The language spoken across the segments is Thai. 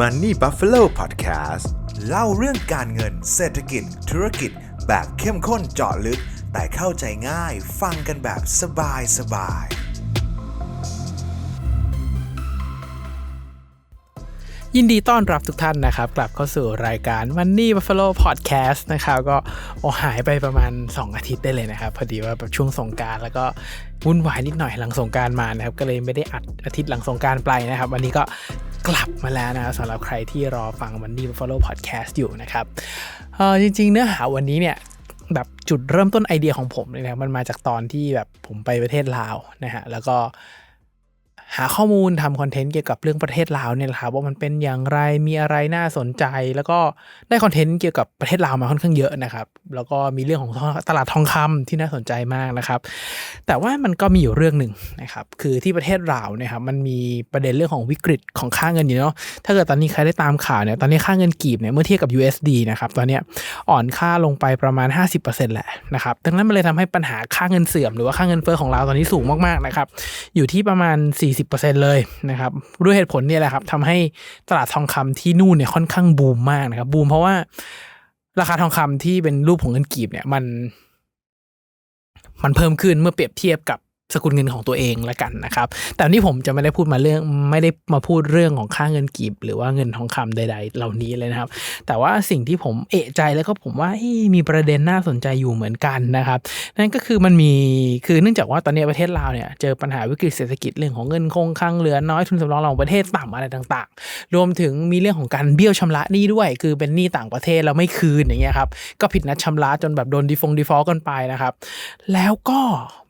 Money Buffalo Podcast เล่าเรื่องการเงินเศรษฐกิจ ธุรกิจ แบบเข้มข้นเจาะลึก แต่เข้าใจง่ายฟังกันแบบสบายสบายยินดีต้อนรับทุกท่านนะครับ กลับเข้าสู่รายการ Money Buffalo Podcast นะครับก็โอหายไปประมาณ 2 อาทิตย์ได้เลยนะครับ พอดีว่าแบบช่วงสงการแล้วก็วุ่นวายนิดหน่อยหลังสงการมานะครับ ก็เลยไม่ได้อัดอาทิตย์หลังสงการไปนะครับ วันนี้ก็ กลับมาแล้วนะครับสำหรับใครที่รอฟังวันนี้ Follow Podcast อยู่นะครับเออจริง ๆ เนื้อหาวันนี้เนี่ยแบบจุดเริ่มต้นไอเดียของผมเลยนะมันมาจากตอนที่แบบผมไปประเทศลาวนะฮะแล้วก็ หาข้อมูลทำคอนเทนต์เกี่ยวกับเรื่องประเทศลาวเนี่ยแหละครับว่ามันเป็นอย่างไรมีอะไรน่าสนใจ แล้วก็ได้คอนเทนต์เกี่ยวกับประเทศลาวมาค่อนข้างเยอะนะครับแล้วก็มีเรื่องของตลาดทองคำที่น่าสนใจมากนะครับ แต่ว่ามันก็มีอยู่เรื่องหนึ่งนะครับคือที่ประเทศลาวเนี่ยครับมันมีประเด็นเรื่องของวิกฤตของค่าเงินอยู่เนาะถ้าเกิดตอนนี้ใครได้ตามข่าวเนี่ยตอนนี้ค่าเงินกีบเนี่ยเมื่อเทียบกับ USD นะครับตอนเนี้ยอ่อนค่าลงไปประมาณ 50%แหละนะครับดังนั้นมันเลยทำให้ปัญหาค่าเงินเสื่อมหรือว่าค่าเงินเฟ้อของเราตอนนี้สูงมากๆนะครับอยู่ที่ประมาณ 40เลยนะครับด้วยเหตุผลนี่แหละครับทำให้ตลาดทองคำที่นู่นเนี่ยค่อนข้างบูมมากนะครับบูมเพราะว่าราคาทองคำที่เป็นรูปของเงินกีบเนี่ยมัน มันเพิ่มขึ้นเมื่อเปรียบเทียบกับ สกุลเงินของตัวเองละกันนะครับ แต่นี้ผมจะไม่ได้พูดมาเรื่องไม่ได้มาพูดเรื่องของค่าเงินกีบ หรือว่าเงินทองคำใด ๆ เหล่านี้เลยนะครับ แต่ว่าสิ่งที่ผมเอะใจแล้วก็ผมว่ามีประเด็นน่าสนใจอยู่เหมือนกันนะครับ นั่นก็คือมันมีคือเนื่องจากว่าตอนนี้ประเทศลาวเนี่ยเจอปัญหาวิกฤตเศรษฐกิจเรื่องของเงินคงคลังเหลือน้อยทุนสำรองของประเทศต่ำอะไรต่างๆ รวมถึงมีเรื่องของการเบี้ยวชำระหนี้ด้วย คือเป็นหนี้ต่างประเทศแล้วไม่คืนอย่างเงี้ยครับก็ผิดนัดชำระจนแบบโดนดีฟงดีฟอลกันไปนะครับ แล้วก็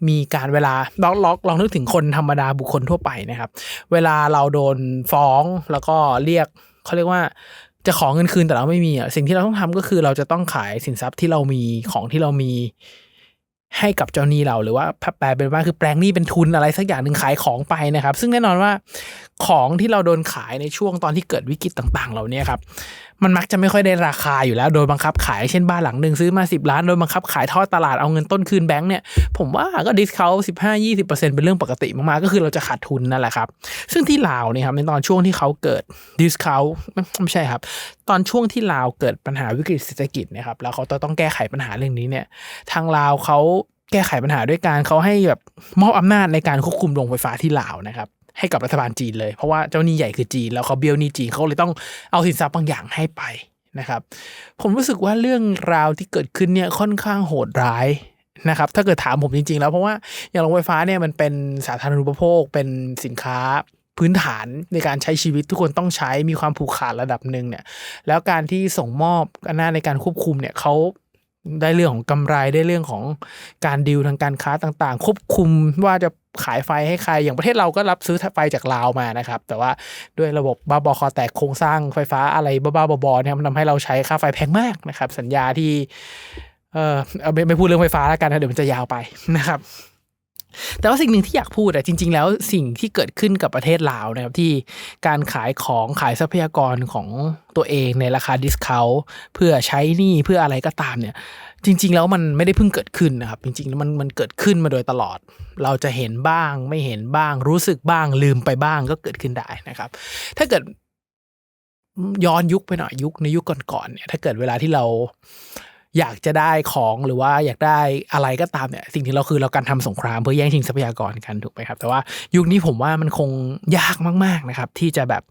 มีการเวลาล็อกล็อกลองนึกถึงคนธรรมดาบุคคลทั่วไปนะครับ เวลาเราโดนฟ้องแล้วก็เรียกเขาเรียกว่าจะขอเงินคืนแต่เราไม่มีอะสิ่งที่เราต้องทำก็คือเราจะต้องขายสินทรัพย์ที่เรามีของที่เรามีให้กับเจ้าหนี้เราหรือว่าแปลเป็นว่าคือแปลงหนี้เป็นทุนอะไรสักอย่างหนึ่งขายของไปนะครับ ซึ่งแน่นอนว่าของที่เราโดนขายในช่วงตอนที่เกิดวิกฤตต่าง ๆ เหล่านี้ครับ มันมักจะไม่ค่อยได้ราคาอยู่แล้ว โดยบังคับขายเช่นบ้านหลังหนึ่งซื้อมา 10 ล้าน โดยบังคับขายทอดตลาดเอาเงินต้นคืนแบงก์เนี่ยผมว่าก็ดิสเคาสิบห้ายี่สิบเปอร์เซ็นต์เป็นเรื่องปกติมากๆก็คือเราจะขาดทุนนั่นแหละครับ ซึ่งที่ลาวเนี่ยครับในตอนช่วงที่เขาเกิดดิสเคาไม่ใช่ครับ ตอนช่วงที่ลาวเกิดปัญหาวิกฤตเศรษฐกิจเนี่ยครับแล้วเขาต้องแก้ไขปัญหาเรื่องนี้เนี่ย ทางลาวเขาแก้ไขปัญหาด้วยการเขาให้แบบมอบอำนาจในการควบคุมโรงไฟฟ้าที่ลาวนะครับ ให้กับรัฐบาลจีนเลย เพราะว่าเจ้าหนี้ใหญ่คือจีน แล้วเขาเบี้ยวหนี้จีนเขาเลยต้องเอาสินทรัพย์บางอย่างให้ไปนะครับ ผมรู้สึกว่าเรื่องราวที่เกิดขึ้นเนี่ยค่อนข้างโหดร้ายนะครับถ้าเกิดถามผมจริง ๆ แล้วเพราะว่าอย่างโรงไฟฟ้าเนี่ยมันเป็นสาธารณูปโภคเป็นสินค้าพื้นฐานในการใช้ชีวิตทุกคนต้องใช้มีความผูกขาดระดับหนึ่งเนี่ยแล้วการที่ส่งมอบอำนาจในการควบคุมเนี่ยเขา ได้เรื่องของกำไรได้เรื่องของการดีลทางการค้าต่างๆ ควบคุมว่าจะขายไฟให้ใครอย่างประเทศเราก็รับซื้อไฟจากลาวมานะครับ แต่ว่าด้วยระบบบ้าบอคอแตกโครงสร้างไฟฟ้าอะไรบ้าๆบอๆเนี่ยมันทำให้เราใช้ค่าไฟแพงมากนะครับ สัญญาที่เออไม่พูดเรื่องไฟฟ้าแล้วกันนะเดี๋ยวมันจะยาวไปนะครับ แต่ว่าสิ่งหนึ่งที่อยากพูดอะจริง ๆ แล้วสิ่งที่เกิดขึ้นกับประเทศลาวนะครับที่การขายของขายทรัพยากรของตัวเองในราคาดิสคาวเพื่อใช้หนี้เพื่ออะไรก็ตามเนี่ย จริง ๆ แล้วมันไม่ได้เพิ่งเกิดขึ้นนะครับ จริงๆแล้วมันมันเกิดขึ้นมาโดยตลอด เราจะเห็นบ้างไม่เห็นบ้าง รู้สึกบ้างลืมไปบ้างก็เกิดขึ้นได้นะครับ ถ้าเกิดย้อนยุคไปหน่อยยุคในยุคก่อนๆเนี่ยถ้าเกิดเวลาที่เรา อยากจะได้ของหรือว่าอยากได้อะไรก็ตามเนี่ยสิ่งที่เราคือเราการทำสงครามเพื่อแย่งชิงทรัพยากรกันถูกไหมครับ แต่ว่ายุคนี้ผมว่ามันคงยากมากๆนะครับ ที่จะแบบ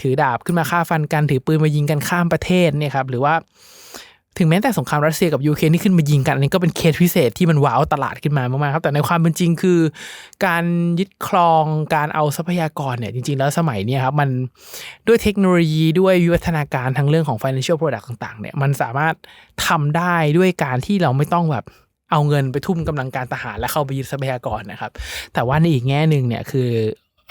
ถือดาบขึ้นมาฆ่าฟันกันถือปืนมายิงกันข้ามประเทศเนี่ยครับหรือว่า ถึงแม้แต่สงครามรัสเซียกับยูเครนที่ขึ้นมายิงกันอันนี้ก็เป็นเคสพิเศษที่มันว้าวตลาดขึ้นมามากๆครับ แต่ในความเป็นจริงคือ การยึดครองการเอาทรัพยากรเนี่ยจริง ๆ แล้วสมัยนี้ครับมันด้วยเทคโนโลยีด้วยวิวัฒนาการทางเรื่องของ financial product ต่างๆเนี่ยมันสามารถทำได้ด้วยการที่เราไม่ต้องแบบเอาเงินไปทุ่มกำลังการทหารและเข้าไปยึดทรัพยากรนะครับ แต่ว่าในอีกแง่หนึ่งเนี่ยคือ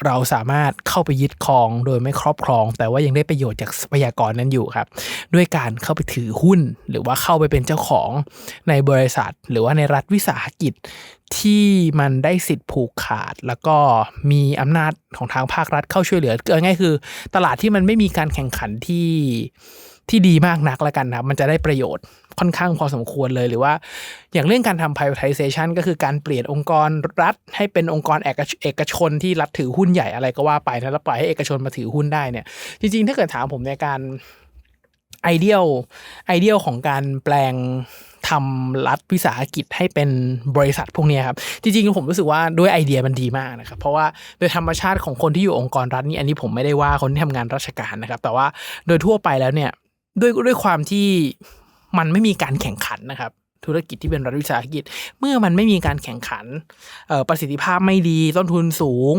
เราสามารถเข้าไปยึดครองโดยไม่ครอบครอง แต่ว่ายังได้ประโยชน์จากทรัพยากรนั้นอยู่ครับ ด้วยการเข้าไปถือหุ้น หรือว่าเข้าไปเป็นเจ้าของในบริษัท หรือว่าในรัฐวิสาหกิจที่มันได้สิทธิ์ผูกขาด แล้วก็มีอำนาจของทางภาครัฐเข้าช่วยเหลือเกิดง่ายคือ ตลาดที่มันไม่มีการแข่งขันที่ ที่ดีมากนักล้วกันนะครับ มันจะได้ประโยชน์ค่อนข้างพอสมควรเลยหรือว่า อย่างเรื่องการทำ privatization ก็คือการเปลี่ยนองค์กรรัฐ ให้เป็นองค์กรเอกชเอกชนที่รัฐถือหุ้นใหญ่อะไรก็ว่าไปนะแล้วปล่อยให้เอกชนมาถือหุ้นได้เนี่ย จริงๆ ถ้าเกิดถามผมในการไอเดียลไอเดียลของการแปลงทำรัฐวิสาหกิจให้เป็นบริษัทพวกนี้ครับ จริงๆ ผมรู้สึกว่าด้วยไอเดียมันดีมากนะครับ เพราะว่าโดยธรรมชาติของคนที่อยู่องค์กรรัฐนี่อันนี้ผมไม่ได้ว่าคนที่ทำงานราชการนะครับ แต่ว่าโดยทั่วไปแล้วเนี่ย ด้วยด้วยความที่มันไม่มีการแข่งขันนะครับ ธุรกิจที่เป็นรัฐวิสาหกิจ เมื่อมันไม่มีการแข่งขันประสิทธิภาพไม่ดีต้นทุนสูง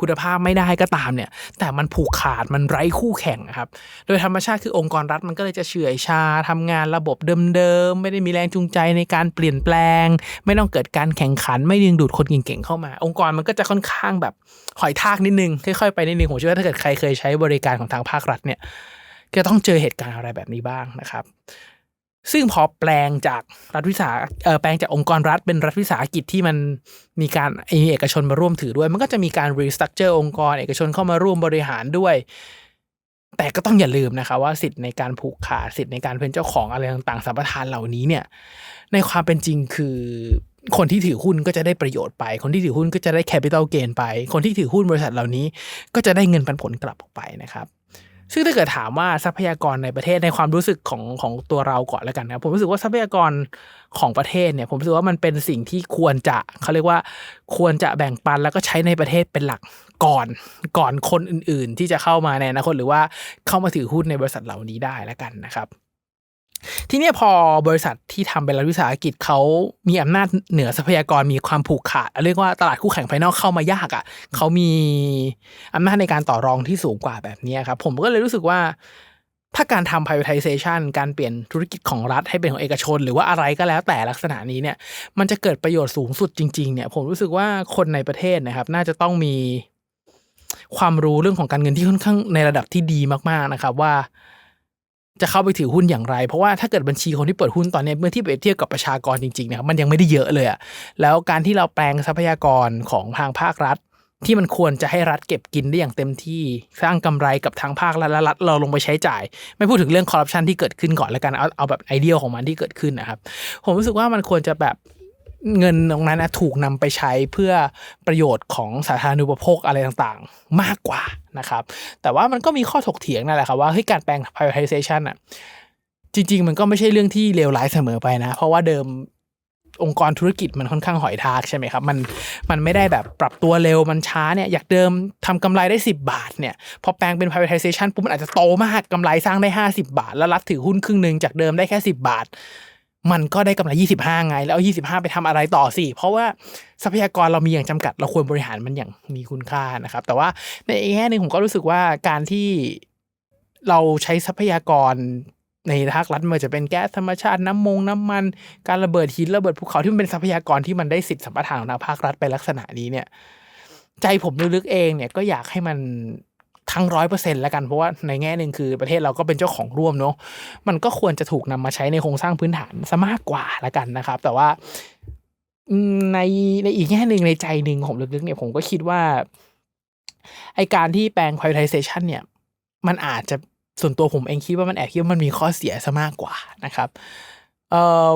คุณภาพไม่ได้ก็ตามเนี่ย แต่มันผูกขาดมันไร้คู่แข่งครับ โดยธรรมชาติคือองค์กรรัฐมันก็เลยจะเฉื่อยชาทำงานระบบเดิมๆไม่ได้มีแรงจูงใจในการเปลี่ยนแปลง ไม่ต้องเกิดการแข่งขัน ไม่ดึงดูดคนเก่งๆเข้ามา องค์กรมันก็จะค่อนข้างแบบหอยทากนิดนึงค่อยๆไปนิดนึงผมเชื่อว่าถ้าเกิดใครเคยใช้บริการของทางภาครัฐเนี่ย ก็ต้องเจอเหตุการณ์อะไรแบบนี้บ้างนะครับ ซึ่งพอแปลงจากรัฐวิสาเออแปลงจากองค์กรรัฐเป็นรัฐวิสาหกิจที่มันมีการมีเอกชนมาร่วมถือด้วย มันก็จะมีการรีสตรัคเจอร์องค์กร เอกชนเข้ามาร่วมบริหารด้วย แต่ก็ต้องอย่าลืมนะคะว่าสิทธิ์ในการผูกขาดสิทธิ์ในการเป็นเจ้าของอะไรต่างๆสัมปทานเหล่านี้เนี่ย ในความเป็นจริงคือคนที่ถือหุ้นก็จะได้ประโยชน์ไป คนที่ถือหุ้นก็จะได้แคปิตอลเกนไป คนที่ถือหุ้นบริษัทเหล่านี้ ก็จะได้เงินปันผลกลับออกไปนะครับ ซึ่งถ้าเกิดถามว่าทรัพยากรในประเทศในความรู้สึกของของตัวเราก่อนแล้วกันนะผมรู้สึกว่าทรัพยากรของประเทศเนี่ย ผมรู้สึกว่ามันเป็นสิ่งที่ควรจะเขาเรียกว่าควรจะแบ่งปันแล้วก็ใช้ในประเทศเป็นหลักก่อนก่อนคนอื่นๆ ที่จะเข้ามาในอนาคตหรือว่าเข้ามาถือหุ้นในบริษัทเหล่านี้ได้แล้วกันนะครับ ทีเนี้พอบริษัทที่ทำเป็นรัฐวิสาหกิจเขามีอำนาจเหนือทรัพยากรมีความผูกขาดเรียกว่าตลาดคู่แข่งภายนอกเข้ามายากอะ่ะเขามีอำนาจในการต่อรองที่สูงกว่าแบบนี้ครับ ผมก็เลยรู้สึกว่า ถ้าการทำ privatization การเปลี่ยนธุรกิจของรัฐให้เป็นของเอกชน หรือว่าอะไรก็แล้วแต่ลักษณะนี้เนี่ย มันจะเกิดประโยชน์สูงสุดจริงๆเนี่ย ผมรู้สึกว่าคนในประเทศนะครับ น่าจะต้องมีความรู้เรื่องของการเงินที่ค่อนข้างในระดับที่ดีมากๆนะครับว่า จะเข้าไปถือหุ้นอย่างไร เพราะว่าถ้าเกิดบัญชีคนที่เปิดหุ้นตอนนี้เมื่อที่เปรียบเทียบกับประชากรจริงๆเนะครับมันยังไม่ได้เยอะเลยอะแล้วการที่เราแปลงทรัพยากรของทางภาครัฐ ที่มันควรจะให้รัฐเก็บกินได้อย่างเต็มที่สร้างกำไรกับทางภาครัฐและรัฐเราลงไปใช้จ่าย ไม่พูดถึงเรื่องคอร์รัปชันที่เกิดขึ้นก่อนแล้วกันเอาเอาแบบไอเดียของมันที่เกิดขึ้นนะครับผมรู้สึกว่ามันควรจะแบบ เงินตรงนั้นนะถูกนำไปใช้เพื่อประโยชน์ของสาธารณูปโภคอะไรต่างๆ มากกว่านะครับ แต่ว่ามันก็มีข้อถกเถียงนั่นแหละครับว่าเฮ้ยการแปลง privatization อะจริง ๆ มันก็ไม่ใช่เรื่องที่เลวร้ายเสมอไปนะ เพราะว่าเดิมองค์กรธุรกิจมันค่อนข้างหอยทากใช่ไหมครับมันมันไม่ได้แบบปรับตัวเร็วมันช้าเนี่ยอยากเดิมทำกำไรได้ 10 บาทเนี่ยพอแปลงเป็น privatization ปุ๊บมันอาจจะโตมากกำไรสร้างได้ 50 บาท แล้วรัฐถือหุ้นครึ่งหนึ่งจากเดิมได้แค่ 10 บาท มันก็ได้กำไร 25 ไง แล้วเอา 25 ไปทำอะไรต่อสิ เพราะว่าทรัพยากรเรามีอย่างจำกัด เราควรบริหารมันอย่างมีคุณค่านะครับ แต่ว่าในแง่หนึ่งผมก็รู้สึกว่าการที่เราใช้ทรัพยากรในภาครัฐมันจะเป็นแก๊สธรรมชาติน้ำมงน้ำมัน การระเบิดหินระเบิดภูเขาที่มันเป็นทรัพยากรที่มันได้สิทธิสัมปทานของทางภาครัฐไปลักษณะนี้เนี่ย ใจผมลึกๆเองเนี่ยก็อยากให้มัน ทั้งร้อยเปอร์เซ็นต์แล้วกัน เพราะว่าในแง่หนึ่งคือประเทศเราก็เป็นเจ้าของร่วมเนาะมันก็ควรจะถูกนำมาใช้ในโครงสร้างพื้นฐานซะมากกว่าละกันนะครับ แต่ว่าในในอีกแง่หนึ่งในใจหนึ่งผมลึกๆเนี่ยผมก็คิดว่าไอการที่แปลง privatization เนี่ย มันอาจจะส่วนตัวผมเองคิดว่ามันแอบคิดว่ามันมีข้อเสียซะมากกว่านะครับเอ่อ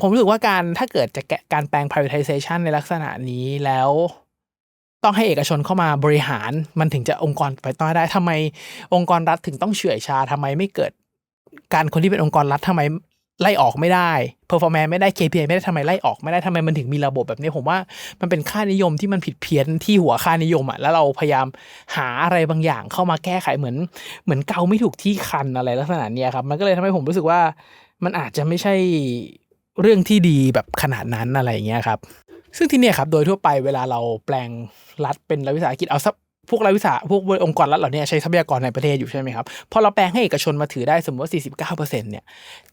ผมรู้สึกว่าการถ้าเกิดจะแกการแปลง privatization ในลักษณะนี้แล้ว ต้องให้เอกชนเข้ามาบริหารมันถึงจะองค์กรไปต่อได้ทำไมองค์กรรัฐถึงต้องเฉื่อยชาทำไมไม่เกิด การคนที่เป็นองค์กรรัฐทำไมไล่ออกไม่ได้ performance ไม่ได้ KPI ไม่ได้ทำไมไล่ออกไม่ได้ทำไมมันถึงมีระบบแบบนี้ผมว่ามันเป็นค่านิยมที่มันผิดเพี้ยนที่หัวค่านิยมอะแล้วเราพยายามหาอะไรบางอย่างเข้ามาแก้ไขเหมือน เหมือนเกาไม่ถูกที่คันอะไรลักษณะนี้ครับมันก็เลยทำให้ผมรู้สึกว่ามันอาจจะไม่ใช่เรื่องที่ดีแบบขนาดนั้นอะไรอย่างเงี้ยครับ ซึ่งที่เนี่ยครับโดยทั่วไปเวลาเราแปลงรัฐเป็นรัฐวิสาหกิจเอาซับพวกรัฐวิสาพวกองค์กรรัฐเหล่านี้ใช้ทรัพยากรในประเทศอยู่ใช่ไหมครับ พอเราแปลงให้เอกชนมาถือได้สมมติว่า 49%เนี่ย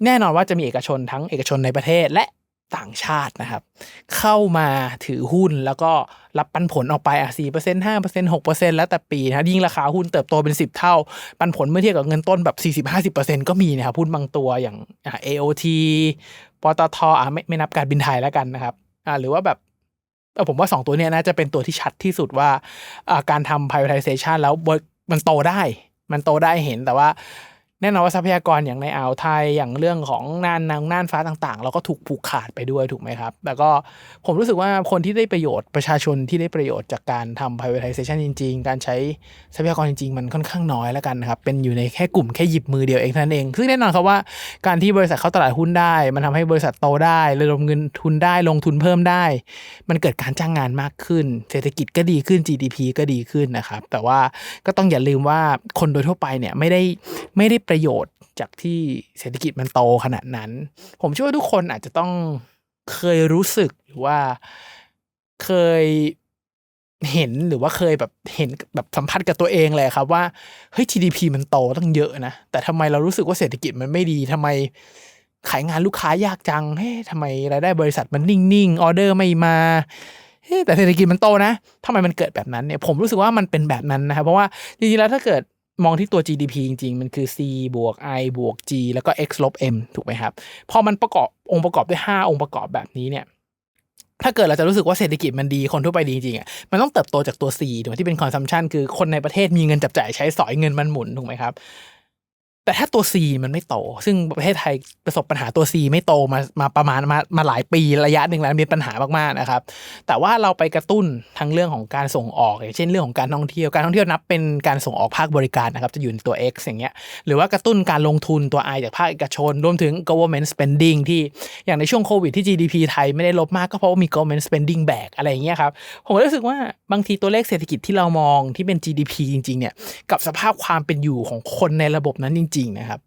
แน่นอนว่าจะมีเอกชนทั้งเอกชนในประเทศและต่างชาตินะครับ เข้ามาถือหุ้นแล้วก็รับปันผลออกไปอะสี่เปอร์เซ็นต์ห้าเปอร์เซ็นต์หกเปอร์เซ็นต์แล้วแต่ปีนะยิ่งราคาหุ้นเติบโตเป็นสิบเท่า ปันผลเมื่อเทียบกับเงินต้นแบบสี่สิบห้าสิบเปอร์เซ็นต์ก็มีนะครับหุ้นบางตัวอย่างอ AOT ปตทอะไม่ไม่นับการบินไทยแล้วกันนะครับอ่าหรือว่าแบบเอ ผมว่าสองตัวนี้น่าจะเป็นตัวที่ชัดที่สุดว่าอ่าการทำ privatization แล้วมันโตได้ มันโตได้เห็นแต่ว่า แน่นอนว่าทรัพยากรอย่างในอ่าวไทยอย่างเรื่องของน่านน้ำน่านฟ้าต่างๆ เราก็ถูกผูกขาดไปด้วยถูกไหมครับ แล้วก็ผมรู้สึกว่าคนที่ได้ประโยชน์ประชาชนที่ได้ประโยชน์จากการทำ privatization จริง ๆ การใช้ทรัพยากรจริง ๆ มันค่อนข้างน้อยแล้วกันนะครับ เป็นอยู่ในแค่กลุ่มแค่หยิบมือเดียวเองท่านั้นเอง ซึ่งแน่นอนครับว่าการที่บริษัทเข้าตลาดหุ้นได้ มันทำให้บริษัทโตได้ระดมเงินทุนได้ลงทุนเพิ่มได้ มันเกิดการจ้างงานมากขึ้น เศรษฐกิจก็ดีขึ้น GDP ก็ดีขึ้นนะครับแต่ว่าก็ต้องอย่าลืมว่าคนโดยทั่วไปเนี่ยไม่ได้ไม่ได้ประโยชน์จากที่เศรษฐกิจมันโตขนาดนั้น ผมเชื่อว่าทุกคนอาจจะต้องเคยรู้สึกหรือว่าเคยเห็นหรือว่าเคยแบบเห็นแบบสัมผัสกับตัวเองเลยครับว่าเฮ้ย GDP มันโตตั้งเยอะนะ แต่ทำไมเรารู้สึกว่าเศรษฐกิจมันไม่ดีทำไมขายงานลูกค้ายากจังเฮ้ยทำไมรายได้บริษัทมันนิ่งๆออเดอร์ไม่มาเฮ้ยแต่เศรษฐกิจมันโตนะทำไมมันเกิดแบบนั้นเนี่ยผมรู้สึกว่ามันเป็นแบบนั้นนะครับเพราะว่าจริงๆแล้วถ้าเกิด มองที่ตัว GDP จริง ๆ มันคือ C บวก I บวก G แล้วก็ X ลบ M ถูกไหมครับ พอมันประกอบองค์ประกอบด้วย 5 องค์ประกอบแบบนี้เนี่ย ถ้าเกิดเราจะรู้สึกว่าเศรษฐกิจมันดีคนทั่วไปดีจริงๆอะ มันต้องเติบโตจากตัว C ถูกไหมที่เป็น consumption คือคนในประเทศมีเงินจับจ่ายใช้สอยเงินมันหมุนถูกไหมครับ แต่ถ้าตัว C มันไม่โต ซึ่งประเทศไทยประสบปัญหาตัว C ไม่โตมามาประมาณมามาหลายปีระยะหนึ่งแล้วมีปัญหามากๆนะครับ แต่ว่าเราไปกระตุ้นทั้งเรื่องของการส่งออกอย่างเช่นเรื่องของการท่องเที่ยวการท่องเที่ยวนับเป็นการส่งออกภาคบริการนะครับจะอยู่ในตัว X อย่างเงี้ยหรือว่ากระตุ้นการลงทุนตัว I จากภาคเอกชน รวมถึง government spending ที่อย่างในช่วงโควิดที่ GDP ไทยไม่ได้ลบมากก็เพราะว่ามี government spending แบกอะไรอย่างเงี้ยครับผมรู้สึกว่าบางทีตัวเลขเศรษฐกิจที่เรามองที่เป็น GDP จริงๆเนี่ยกับสภาพความเป็นอยู่ของคนในระบบนั้นจริงๆนะครับ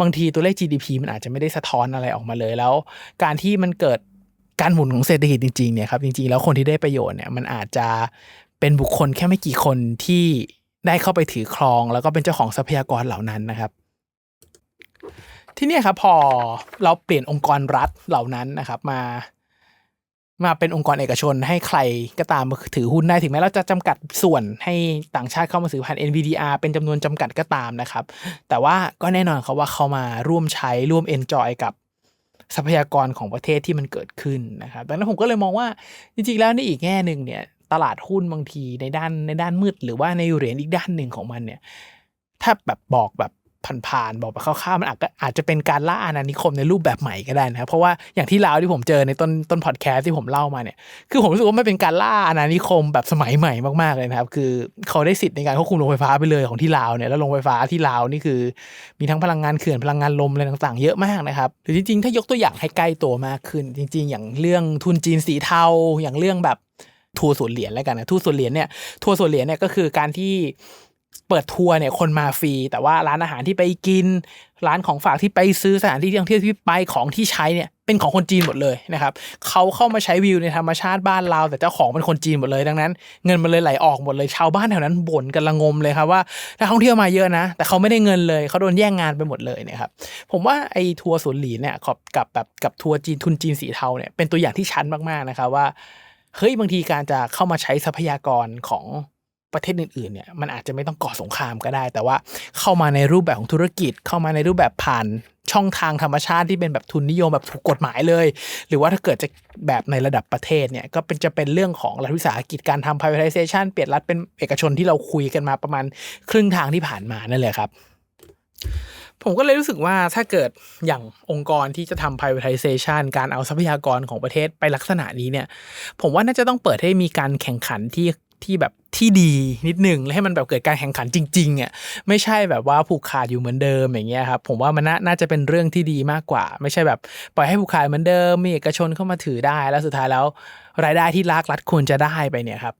บางทีตัวเลข GDP มันอาจจะไม่ได้สะท้อนอะไรออกมาเลย แล้ว การที่มันเกิดการหมุนของเศรษฐกิจจริงๆเนี่ยครับจริงๆ แล้วคนที่ได้ประโยชน์เนี่ยมันอาจจะเป็นบุคคลแค่ไม่กี่คนที่ได้เข้าไปถือครอง แล้วก็เป็นเจ้าของทรัพยากรเหล่านั้นนะครับ ที่นี่ครับพอเราเปลี่ยนองค์กรรัฐเหล่านั้นนะครับ มา มาเป็นองค์กรเอกชนให้ใครก็ตามมาถือหุ้นได้ถึงแม้เราจะจำกัดส่วนให้ต่างชาติเข้ามาซื้อผ่าน NVDR เป็นจำนวนจำกัดก็ตามนะครับ แต่ว่าก็แน่นอนครับว่าเขามาร่วมใช้ร่วม enjoy กับทรัพยากรของประเทศที่มันเกิดขึ้นนะครับดังนั้นผมก็เลยมองว่าจริงๆแล้วในอีกแง่หนึ่งเนี่ยตลาดหุ้นบางทีในด้านในด้านมืด หรือว่าในเหรียญอีกด้านหนึ่งของมันเนี่ย ถ้าแบบบอกแบบ ผ่านๆบอกแบบคร่าวๆมันอาจจะอาจจะเป็นการล่าอาณานิคมในรูปแบบใหม่ก็ได้นะครับเพราะว่าอย่างที่ลาวที่ผมเจอในต้นต้นพอดแคสต์ที่ผมเล่ามาเนี่ยคือผมรู้สึกว่ามันเป็นการล่าอาณานิคมแบบสมัยใหม่มากๆเลยนะครับ คือเขาได้สิทธิ์ในการควบคุมโรงไฟฟ้าไปเลยของที่ลาวเนี่ยแล้วโรงไฟฟ้าที่ลาวนี่คือ มีทั้งพลังงานเขื่อนพลังงานลมอะไรต่างๆ เยอะมากนะครับหรือจริงๆ ถ้ายกตัวอย่างให้ใกล้ตัวมากขึ้น จริง ๆ อย่างเรื่องทุนจีนสีเทาอย่างเรื่องแบบทัวร์ส่วนเหรียญแล้วกันนะทัวร์ส่วนเหรียญเนี่ยทัวร์ส่วนเหรียญเนี่ยก็คือการที่ เปิดทัวร์เนี่ยคนมาฟรี แต่ว่าร้านอาหารที่ไปกิน ร้านของฝากที่ไปซื้อสถานที่ท่องเที่ยวที่ไปของที่ใช้เนี่ยเป็นของคนจีนหมดเลยนะครับเขาเข้ามาใช้วิวในธรรมชาติบ้านเรา แต่เจ้าของเป็นคนจีนหมดเลยดังนั้น เงินมันเลยไหลออกหมดเลยชาวบ้านแถวนั้นบ่นกันละงมเลยครับว่านักท่องเที่ยวมาเยอะนะ แต่เขาไม่ได้เงินเลยเขาโดนแย่งงานไปหมดเลยนี่ยครับผมว่าไอ้ทัวร์สวนหลีเนี่ยกับกับแบบกับทัวร์จีนทุนจีนสีเทาเนี่ยเป็นตัวอย่างที่ชัดมากๆนะครับว่าเฮ้ยบางทีการจะเข้ามาใช้ทรัพยากรของ ประเทศอื่นๆเนี่ยมันอาจจะไม่ต้องก่อสงครามก็ได้ แต่ว่าเข้ามาในรูปแบบของธุรกิจ เข้ามาในรูปแบบผ่านช่องทางธรรมชาติที่เป็นแบบทุนนิยมแบบถูกกฎหมายเลย หรือว่าถ้าเกิดจะแบบในระดับประเทศเนี่ยก็เป็นจะเป็นเรื่องของรัฐวิสาหกิจการทำ privatization เปลี่ยนรัฐเป็นเอกชนที่เราคุยกันมาประมาณครึ่งทางที่ผ่านมานั่นแหละครับ ผมก็เลยรู้สึกว่าถ้าเกิดอย่างองค์กรที่จะทำ privatization การเอาทรัพยากรของประเทศไปลักษณะนี้เนี่ย ผมว่าน่าจะต้องเปิดให้มีการแข่งขันที่ ที่แบบที่ดีนิดหนึ่งและให้มันแบบเกิดการแข่งขันจริงๆอะไม่ใช่แบบว่าผูกขาดอยู่เหมือนเดิมอย่างเงี้ยครับผมว่ามันนาน่าจะเป็นเรื่องที่ดีมากกว่า ไม่ใช่แบบปล่อยให้ผูกขาดเหมือนเดิมมีเอกชนเข้ามาถือได้ แล้วสุดท้ายแล้วรายได้ที่รักรัฐควรจะได้ไปเนี่ยครับ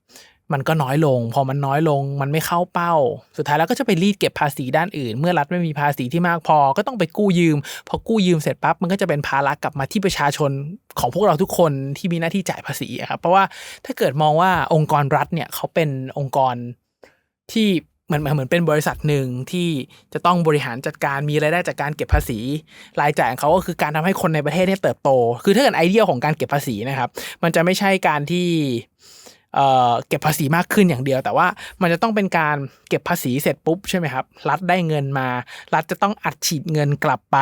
มันก็น้อยลง พอมันน้อยลง มันไม่เข้าเป้า สุดท้ายแล้วก็จะไปรีดเก็บภาษีด้านอื่น เมื่อรัฐไม่มีภาษีที่มากพอ ก็ต้องไปกู้ยืม พอกู้ยืมเสร็จปั๊บ มันก็จะเป็นภาระกลับมาที่ประชาชนของพวกเราทุกคนที่มีหน้าที่จ่ายภาษีครับ เพราะว่าถ้าเกิดมองว่าองค์กรรัฐเนี่ยเขาเป็นองค์กรที่เหมือนเหมือนเป็นบริษัทหนึ่งที่จะต้องบริหารจัดการมีรายได้จากการเก็บภาษี รายจ่ายของเขาก็คือการทำให้คนในประเทศเนี่ยเติบโต คือถ้าเกิดไอเดียของการเก็บภาษีนะครับ มันจะไม่ใช่การที่ เก็บภาษีมากขึ้นอย่างเดียว แต่ว่ามันจะต้องเป็นการเก็บภาษีเสร็จปุ๊บใช่ไหมครับ รัฐได้เงินมา รัฐจะต้องอัดฉีดเงินกลับไป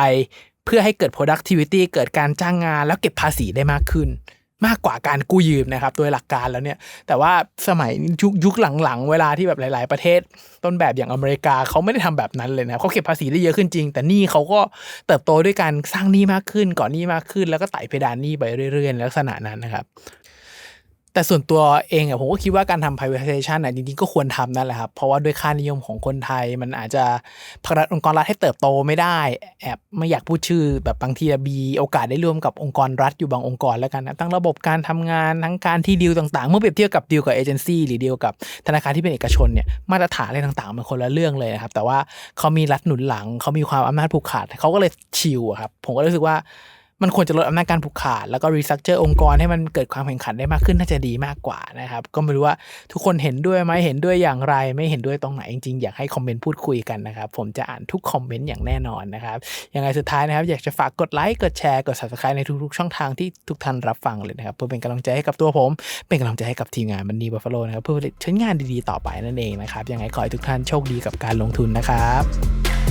เพื่อให้เกิด productivity เกิดการจ้างงานแล้วเก็บภาษีได้มากขึ้น มากกว่าการกู้ยืมนะครับโดยหลักการแล้วเนี่ย แต่ว่าสมัยยุคยุคหลังๆ เวลาที่แบบหลาย ๆ ประเทศ ต้นแบบอย่างอเมริกาเขาไม่ได้ทำแบบนั้นเลยนะเขาเก็บภาษีได้เยอะขึ้นจริง แต่หนี้เขาก็เติบโตด้วยการสร้างหนี้มากขึ้นก่อนหนี้มากขึ้น แล้วก็ไต่เพดานหนี้ไปเรื่อยๆลักษณะนั้นนะครับ แต่ส่วนตัวเองอะผมก็คิดว่าการทำ privatization อะจริงๆก็ควรทำนั่นแหละครับ เพราะว่าด้วยค่านิยมของคนไทย มันอาจจะผลักดันองค์กรรัฐให้เติบโตไม่ได้ แอบไม่อยากพูดชื่อ แบบบางทีมีโอกาสได้ร่วมกับองค์กรรัฐอยู่บางองค์กรแล้วกันนะทั้งระบบการทำงานทั้งการที่ดีลต่างๆ เมื่อเปรียบเทียบกับดีลกับเอเจนซี่หรือดีลกับธนาคารที่เป็นเอกชนเนี่ยมาตรฐานอะไรต่างๆมันคนละเรื่องเลยนะครับแต่ว่าเขามีรัฐหนุนหลังเขามีความอำนาจผูกขาดเขาก็เลยชิลอะครับผมก็รู้สึกว่า มันควรจะลดอำนาจการผูกขาด แล้วก็รีสั t เจอร์องค์กรให้มันเกิดความแข่งขันได้มากขึ้นน่าจะดีมากกว่านะครับ ก็ไม่รู้ว่าทุกคนเห็นด้วยไหมเห็นด้วยอย่างไร ไม่เห็นด้วยตรงไหนจริงๆ อยากให้คอมเมนต์พูดคุยกันนะครับ ผมจะอ่านทุกคอมเมนต์อย่างแน่นอนนะครับ ยังไงสุดท้ายนะครับ อยากจะฝากกดไลค์กดแชร์กด subscribe ในทุกๆ ช่องทางที่ทุกท่านรับฟังเลยนะครับเพื่อเป็นกำลังใจให้กับตัวผม เป็นกำลังใจให้กับทีมงานมันนีบัฟฟาโลนะครับเพื่อผลิตชิ้นงานดีๆต่อไปนั่นเองนะครับยังไงขอให้ทุกท่านโชคดีกับการลงทุนนะครับ